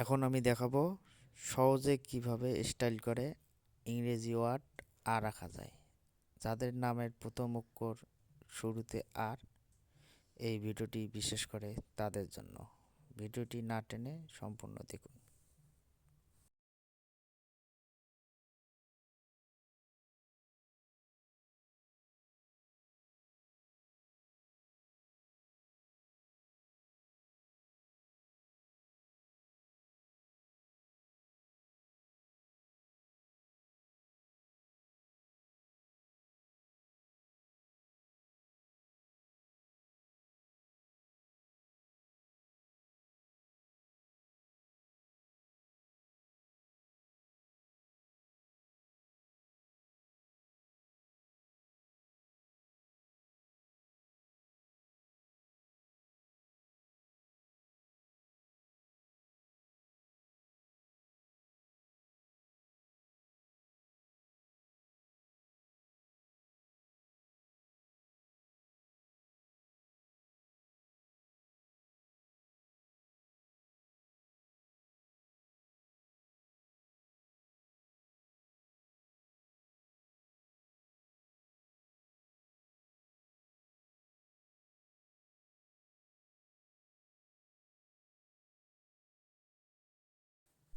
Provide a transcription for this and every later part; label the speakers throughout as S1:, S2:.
S1: এখন আমি দেখাবো সহজে কীভাবে স্টাইল করে ইংরেজি ওয়ার্ড আর রাখা যায়। যাদের নামের প্রথম অক্ষর শুরুতে আর, এই ভিডিওটি বিশেষ করে তাদের জন্য। ভিডিওটি না টেনে সম্পূর্ণ দেখুন।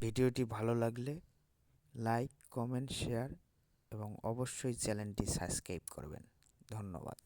S1: ভিডিওটি ভালো লাগলে লাইক কমেন্ট শেয়ার এবং অবশ্যই চ্যানেলটি সাবস্ক্রাইব করবেন। ধন্যবাদ।